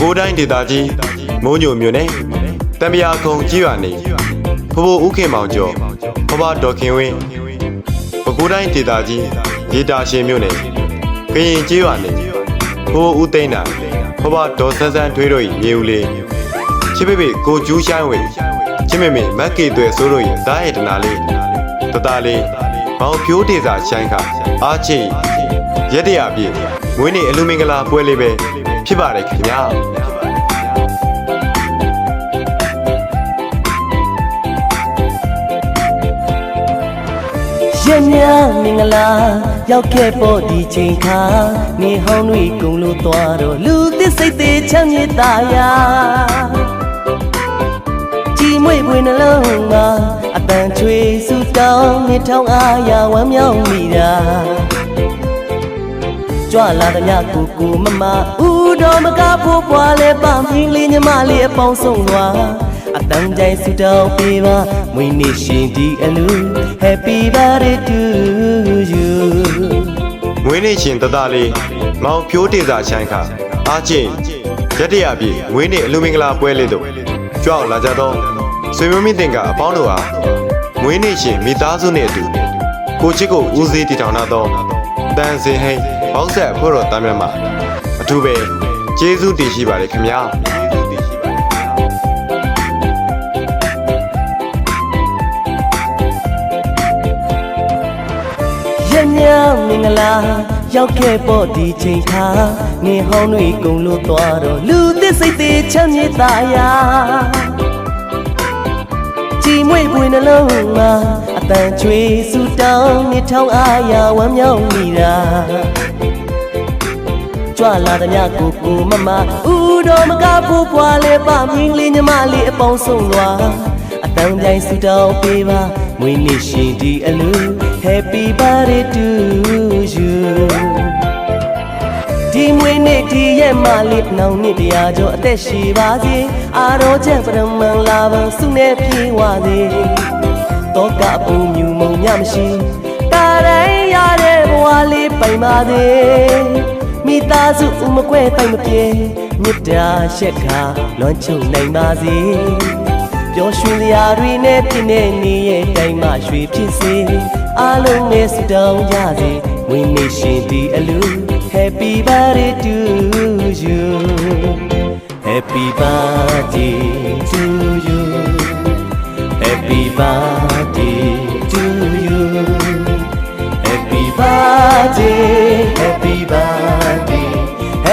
ကိုးတိုင်းဒေသကြီးမိုးညိုမြို့နယ်တံမြာခုံကြီးရွာနေဖိုးဖိုးဥခင်မောင်ကျော်ဖဖဒေါ်ခင်ဝင်းပဲခူးတိုင်းဒေသကြီးရေတာရှင်မြို့နယ်ကရင်ကြီးရွာနေဖိုးဖိုးဥသိန်းတာဖဖဒေါ်ဆန်းဆန်းထွေးတို့၏မြေဦးလေးချစ်ပေပေကိုကျူးရှိုင်းဝေချစ်မေမေမက်ကေသွဲဆိုးတို့၏သားရတနာလေးတသားလေးမောင်ဖြိုးဒေသာရှိုင်းခအားချိရက်တရပြည့်မွေးနေ့အလူမင်္ဂလာပွဲလေးပဲ ဖြစ်ပါတယ်ခင်ဗျာရက်များမင်္ဂလာရောက်ခဲ့ပေါ်ဒီချိန်ခါနေဟောင်းတွေကုန်လို့သွားတော့လူသစ်စိတ်သေးချမ်းမြေ့တာယာကြည်မွေပွေနှလုံးမှာအတန်ချွေဆူတောင်းနေထောင်းအားရဝမ်းမြောက်မိတာ ကြွလာတဲ့ညကိုကိုမမဦးတော်မကဖို့ပွားလဲပမင်းလေးညီမလေးအပေါင်းဆုံးသွားအတန်ကြိုင်ဆူတောင်းပေးပါမွေးနေ့ရှင်ဒီအလူ Happy birthday to you မွေးနေ့ရှင်တသားလေးမောင်ဖြိုးဒေသာရှိုင်းခအားချင်းရက်တရပြည့်မွေးနေ့အလူမင်္ဂလာပွဲလေးတို့ကြွအောင်လာကြတော့ဆွေမျိုးမိတင်ကအပေါင်းတို့ဟာမွေးနေ့ရှင်မိသားစုနဲ့အတူကိုချစ်ကိုဦးစီးတည်ထောင်လာတော့တန်စင်ဟိန် ဘောက်ဆက်ဖို့တော်တမ်းမြတ်မှာအထူးပဲကျေးဇူးတင်ရှိပါတယ်ခင်ဗျာရက်များမင်္ဂလာရောက်ခဲ့ပေါ်ဒီချိန်ခါနေဟောင်းတွေကုန်လို့သွားတော့လူသစ်စိတ်သေးချမ်းမြေ့တာယာကြည်မွေပွေနှလုံးမှာအတန်ချွေဆူတောင်းနေထောင်းအားရဝမ်းမြောက်မိတာ ကြွလာတဲ့ညကိုကိုမမဦးတော်မကဖို့ပွားလဲပမင်းလေးညီမလေးအပေါင်းဆုံးသွားအတန်ကြိုင်ဆူတောင်းပေးပါမွေးနေ့ရှင်ဒီအလူ Happy birthday to you ဒီမွေးနေ့ဒီရဲ့မလေးနောင်နှစ်တရားကျော်အသက်ရှိပါစေအာရောချက်ပရမန်လာပါစုနေပြေဝစေတောကအပူမြူမုံညမရှိတာတိုင်းရတဲ့ဘဝလေးပိုင်ပါစေမိ သားစုဥမကွဲတိုင်မပြေမေတ္တာရှက်ခါလွန်ချုံနိုင်ပါစေပျော်ရွှင်စရာတွေနဲ့ပြည့်နေနေရဲ့တိုင်းမှရွှေဖြစ်စေအားလုံးနဲ့စတောင်းကြစေဝင်းနေရှင်ဒီအလူ Happy birthday to you Happy birthday to you Happy birthday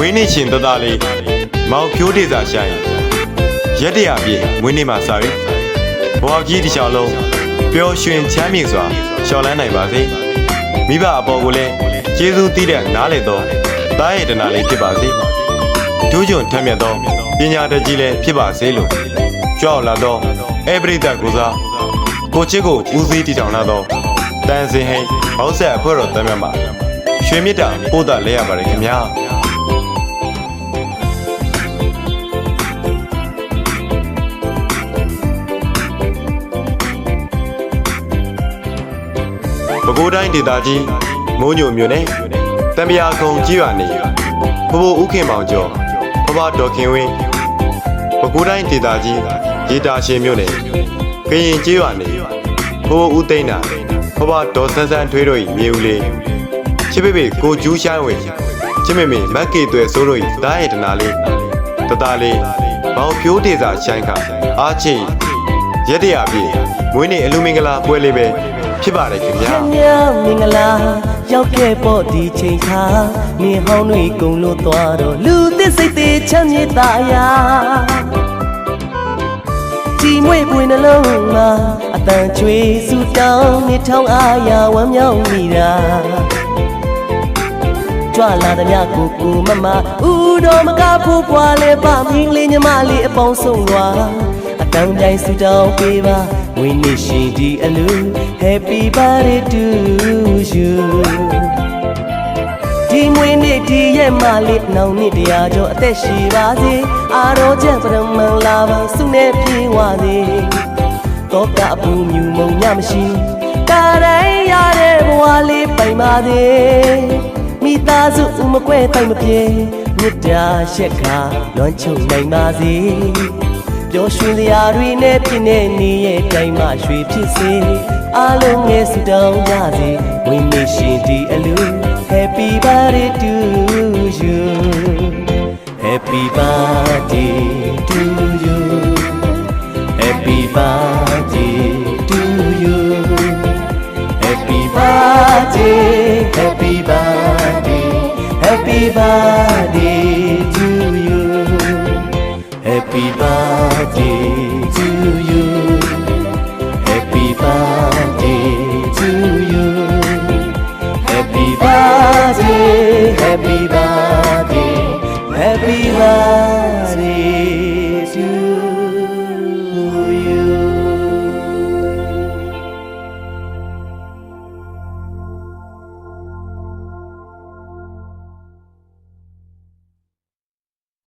မွေးနေ့ရှင်တသားလေးမောင်ဖြိုးဒေသာရှိုင်းရက်တရပြည့်မွေးနေ့မှာစပြီဘဝကြီးတစ်လျှောက်လုံးပျော်ရွှင်ချမ်းမြေ့စွာရှောင်လန်းနိုင်ပါစေမိဘအပေါ်ကိုလည်းကျေးဇူးတည်တဲ့နားလေသောတားရတနာလေးဖြစ်ပါစေဒုညွန်ထက်မြက်သောပညာတတ်ကြီးလည်းဖြစ်ပါစေလို့ကြောက်လာသောအေပရိသတ်ကိုစားကိုချစ်ကိုဦးစီးတည်ထောင်လာသောတန်စင်ဟိန်ဘောက်ဆက်အဖွဲ့တော်တမ်းမြတ်မှာရွှေမြတ်တာပို့တာလဲရပါတယ်ခင်ဗျာ ပဲခူးတိုင်းဒေသကြီးမိုးညိုမြို့နယ်တံမြာခုံကြီးရွာနေဖိုးဖိုးဥခင်မောင်ကျော်ဖဖဒေါ်ခင်ဝင်းပဲခူးတိုင်းဒေသကြီးရေတာရှင်မြို့နယ်ကရင်ကြီးရွာနေဖိုးဖိုးဥသိန်းတာဖဖဒေါ်ဆန်းဆန်းထွေးတို့၏မြေဦးလေးချစ်ပေပေကိုကျူးရှိုင်းဝေချစ်မေမေမက်ကေသွဲဆိုးတို့၏သားရတနာလေးတသားလေးမောင်ဖြိုးဒေသာရှိုင်းခအားချိရက်တရပြည့်မွေးနေ့အလူမင်္ဂလာပွဲလေးပဲ ဖြစ်ပါတယ်ခင်ဗျာရက်များမင်္ဂလာရောက်ခဲ့ပေါ်ဒီချိန်ခါနေဟောင်းတွေကုန်လို့သွားတော့လူသစ်စိတ်သေးချမ်းမြေ့တာယာကြည်မွေပွေနှလုံးမှာအတန်ချွေဆူတောင်းနေထောင်းအားရဝမ်းမြောက်မိတာကြကြွလာသည်များကိုကိုမမဦးတော်မကဖို့ပွားလဲပါမင်းလေးညီမလေးအပေါင်းဆုံးလွာအ တန်းတိုင်းဆူတောင်းပေးပါဝင်းနေရှင်ဒီအလူ Happy birthday to you ဒီမွေးနေ့ဒီရဲ့မလေးနောင်နှစ်တရားကျော်အသက်ရှိပါစေအာရောကျန်ပရမန်လာပါစုနဲ့ပြေးဝစေတောကအပူမြူမုံညမရှိတာတိုင်းရတဲ့ဘဝလေးပိုင်ပါစေမိသားစုဥမကွဲတိုင်မပြေမြစ်တာရှက်ခါလွမ်းချုံနိုင်ပါစေ ပျော်ရွှင်စရာတွေနဲ့ပြည့်နေနေရဲ့တိုင်းမှာရွှေဖြစ်စေအားလုံးငယ်စုတောင်းကြစေဝင်းနေရှင်ဒီအလူ Happy birthday to you Happy birthday to you Happy birthday to you Happy birthday Happy birthday Happy birthday